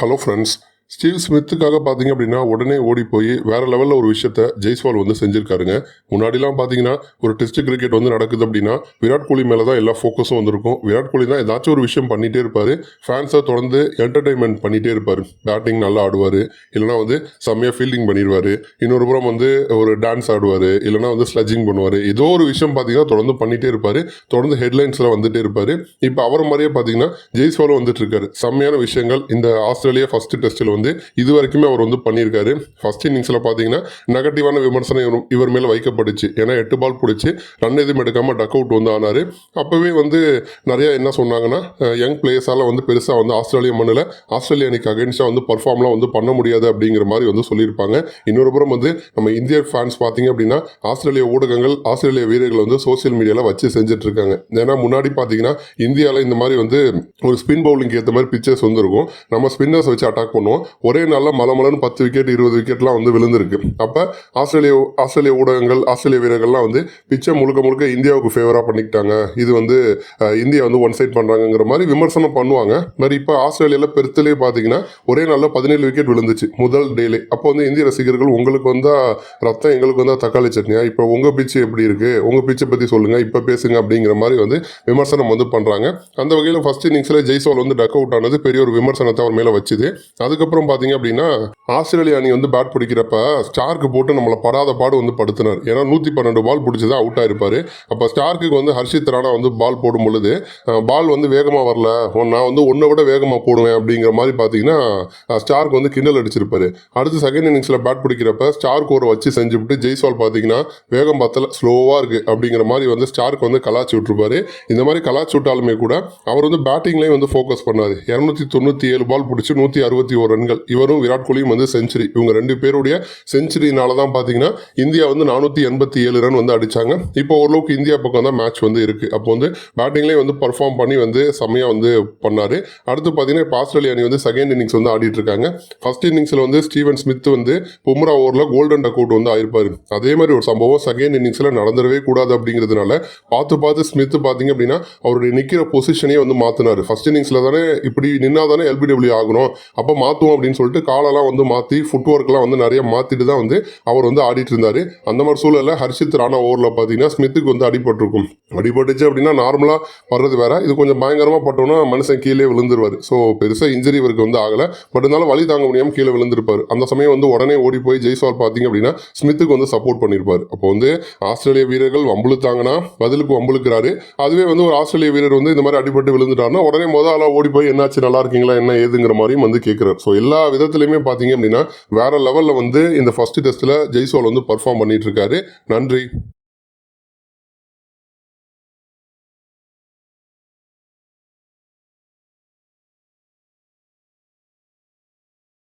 Hello friends, Steve ஸ்மித்துக்காக பார்த்தீங்க அப்படின்னா உடனே ஓடி போய் வேற லெவலில் ஒரு விஷயத்த ஜெய்ஸ்வால் வந்து செஞ்சிருக்காருங்க. முன்னாடிலாம் பார்த்தீங்கன்னா ஒரு டெஸ்ட் கிரிக்கெட் வந்து நடக்குது அப்படின்னா விராட் கோலி மேலே தான் எல்லா ஃபோக்கஸும் வந்திருக்கும். விராட் கோலி தான் ஏதாச்சும் ஒரு விஷயம் பண்ணிகிட்டே இருப்பார். ஃபேன்ஸை தொடர்ந்து என்டர்டைன்மெண்ட் பண்ணிகிட்டே இருப்பார். பேட்டிங் நல்லா ஆடுவார். இல்லைனா வந்து செம்மையாக ஃபீல்டிங் பண்ணிடுவார். இன்னொரு புறம் வந்து ஒரு டான்ஸ் ஆடுவார். இல்லைனா வந்து ஸ்லஜிங் பண்ணுவார். ஏதோ ஒரு விஷயம் பார்த்தீங்கன்னா தொடர்ந்து பண்ணிகிட்டே இருப்பார். தொடர்ந்து ஹெட்லைன்ஸில் வந்துட்டே இருப்பார். இப்போ அவர் மாதிரியே பார்த்தீங்கன்னா ஜெய்ஸ்வாலும் வந்துட்டு இருக்காரு. செம்மையான விஷயங்கள். இந்த ஆஸ்திரேலியா ஃபஸ்ட்டு டெஸ்ட்டில் வந்து வந்து இது வரைக்குமே அவர் வந்து பண்ணியிருக்காரு. ஃபர்ஸ்ட் இன்னிங்ஸில் பார்த்தீங்கன்னா நெகட்டிவான விமர்சனம் இவர் இவர் மேலே வைக்கப்பட்டுச்சு. ஏன்னா எட்டு பால் பிடிச்சி ரன் எதுவும் எடுக்காமல் டக் அவுட் வந்து ஆனார். அப்போவே வந்து நிறைய என்ன சொன்னாங்கன்னா யங் பிளேயர்ஸால் வந்து பெருசாக வந்து ஆஸ்திரேலிய மண்ணில் ஆஸ்திரேலிய அணிக்கு அகேன்ஸ்டாக வந்து பர்ஃபார்ம்லாம் வந்து பண்ண முடியாது அப்படிங்கிற மாதிரி வந்து சொல்லியிருப்பாங்க. இன்னொரு புறம் வந்து நம்ம இந்திய ஃபேன்ஸ் பார்த்தீங்க அப்படின்னா ஆஸ்திரேலிய ஊடகங்கள் ஆஸ்திரேலிய வீரர்கள் வந்து சோஷியல் மீடியாவில் வச்சு செஞ்சுட்டு இருக்காங்க ஏன்னா முன்னாடி பார்த்தீங்கன்னா இந்தியாவில் இந்த மாதிரி வந்து ஒரு ஸ்பின் பவுலிங் ஏற்ற மாதிரி பிக்சர்ஸ் வந்து இருக்கும் நம்ம ஸ்பின்னர்ஸ் வச்சு அட்டாக் பண்ணுவோம். ஒரே நாளில் மலமலன்னு பத்து விக்கெட் இருபது விக்கெட்லாம் வந்து விழுந்திருக்கு. அப்போ ஆஸ்திரேலிய ஆஸ்திரேலிய ஊடகங்கள் ஆஸ்திரேலிய வீரர்கள்லாம் வந்து பிச்சை முழுக்க முழுக்க இந்தியாவுக்கு ஃபேவராக பண்ணிக்கிட்டாங்க. இது வந்து இந்தியா வந்து ஒன் சைட் பண்ணுறாங்கிற மாதிரி விமர்சனம் பண்ணுவாங்க. மாதிரி இப்போ ஆஸ்திரேலியாவில் பெருத்திலே பார்த்தீங்கன்னா ஒரே நாளில் பதினேழு விக்கெட் விழுந்துச்சு முதல் டேலே அப்போ வந்து இந்திய ரசிகர்கள் உங்களுக்கு வந்தால் ரத்தம் எங்களுக்கு வந்தால் தக்காளி சட்னியா? இப்போ உங்கள் பிச்சு எப்படி இருக்குது உங்கள் பிச்சை பற்றி சொல்லுங்கள் இப்போ பேசுங்க அப்படிங்கிற மாதிரி வந்து விமர்சனம் வந்து பண்ணுறாங்க அந்த வகையில் ஃபஸ்ட் இன்னிங்ஸில் ஜெய்ஸ்வால் வந்து டக் அவுட் ஆனது. பெரிய ஒரு விமர்சனத்தை அவர் மேலே வச்சுது. அதுக்கப்புறம் பார்த்தீங்க அப்படின்னா ஆஸ்திரேலியா அணி வந்து பேட் பிடிக்கிறப்ப ஸ்டார்க்கு போட்டு நம்மளை படாத பாடு வந்து படுத்தினார். ஏன்னா நூற்றி பன்னெண்டு பால் பிடிச்சி தான் அவுட் ஆயிருப்பார். அப்போ ஸ்டார்க்கு வந்து ஹர்ஷித் ராணா வந்து பால் போடும் பொழுது பால் வந்து வேகமாக வரல. நான் வந்து ஒன்றை விட வேகமாக போடுவேன் அப்படிங்கிற மாதிரி பார்த்தீங்கன்னா ஸ்டார்க் ஸ்டார்க்கு வந்து கிண்டல் அடிச்சிருப்பாரு. அடுத்து செகண்ட் இன்னிங்ஸில் பேட் பிடிக்கிறப்ப ஸ்டார்க் ஒரு வச்சு செஞ்சுவிட்டு ஜெய்ஸ்வால் பார்த்தீங்கன்னா வேகம் பார்த்தல ஸ்லோவாக இருக்குது அப்படிங்கிற மாதிரி வந்து ஸ்டார்க்கு வந்து கலாச்சி விட்டுருப்பாரு. இந்த மாதிரி கலாச்சி விட்டாலுமே கூட அவர் வந்து பேட்டிங்லேயும் வந்து ஃபோக்கஸ் பண்ணார். இரநூத்தி தொண்ணூற்றி ஏழு பால் பிடிச்சி நூற்றி அறுபத்தி ஒரு ரன்கள் ரன்கள் இவரும் விராட் கோலியும் வந்து செஞ்சுரி இவங்க ரெண்டு பேருடைய செஞ்சுரினால தான் பார்த்தீங்கன்னா இந்தியா வந்து நானூற்றி எண்பத்தி ஏழு ரன் வந்து அடித்தாங்க இப்போ ஓரளவுக்கு இந்தியா பக்கம் தான் மேட்ச் வந்து இருக்குது அப்போ வந்து பேட்டிங்லேயே வந்து பர்ஃபார்ம் பண்ணி வந்து செம்மையாக வந்து பண்ணார். அடுத்து பார்த்தீங்கன்னா இப்போ ஆஸ்திரேலியா அணி வந்து செகண்ட் இன்னிங்ஸ் வந்து ஆடிட்டு இருக்காங்க. ஃபர்ஸ்ட் இன்னிங்ஸில் வந்து ஸ்டீவன் ஸ்மித் வந்து பும்ரா ஓவரில் கோல்டன் டக்கவுட் வந்து ஆயிருப்பார். அதே மாதிரி ஒரு சம்பவம் செகண்ட் இன்னிங்ஸில் நடந்துடவே கூடாது அப்படிங்கிறதுனால பார்த்து பார்த்து ஸ்மித் பார்த்தீங்க அப்படின்னா அவருடைய நிற்கிற பொசிஷனே வந்து மாற்றினார் ஃபர்ஸ்ட் இன்னிங்ஸில் தானே இப்படி நின்னா தானே எல்பிடபிள்யூ ஆகணும். அப்போ மாற்றுவோம் அப்படின்னு சொல்லிட்டு காலெல்லாம் வந்து மாற்றி ஃபுட் ஒர்க்லாம் வந்து நிறைய மாற்றிட்டு தான் வந்து அவர் வந்து ஆடிட்டு இருந்தார். அந்த மாதிரி சூழலில் ஹர்ஷித் ராணா ஓவரில் பார்த்தீங்கன்னா ஸ்மித்துக்கு வந்து அடிபட்டிருக்கும். அடிபட்டுச்சு அப்படின்னா நார்மலாக வர்றது வேற. இது கொஞ்சம் பயங்கரமாக பட்டோம்னா மனுஷன் கீழே விழுந்துருவார். ஸோ பெருசாக இன்ஜுரி இவருக்கு வந்து ஆகலை. பட் இருந்தாலும் வழி தாங்க முடியாமல் கீழே விழுந்திருப்பார். அந்த சமயம் வந்து உடனே ஓடி போய் ஜெய்ஸ்வால் பார்த்தீங்க அப்படின்னா ஸ்மித்துக்கு வந்து சப்போர்ட் பண்ணியிருப்பார் அப்போ வந்து ஆஸ்திரேலிய வீரர்கள் வம்புழுத்தாங்கன்னா பதிலுக்கு வம்புழுக்கிறாரு அதுவே வந்து ஒரு ஆஸ்திரேலிய வீரர் வந்து இந்த மாதிரி அடிபட்டு விழுந்துட்டாருன்னா உடனே முதல் ஆளாக ஓடி போய் என்னாச்சு? நல்லா இருக்கீங்களா? என்ன ஏதுங்கிற மாதிரியும் வந்து கேட்குறாரு ஸோ எல்லா விதத்துலையுமே பார்த்தீங்க அப்படின்னா வேற லெவலில் வந்து இந்த ஃபர்ஸ்ட் டெஸ்ட்டில் ஜெய்சோல் வந்து பர்ஃபார்ம் பண்ணிட்டு இருக்காரு. நன்றி.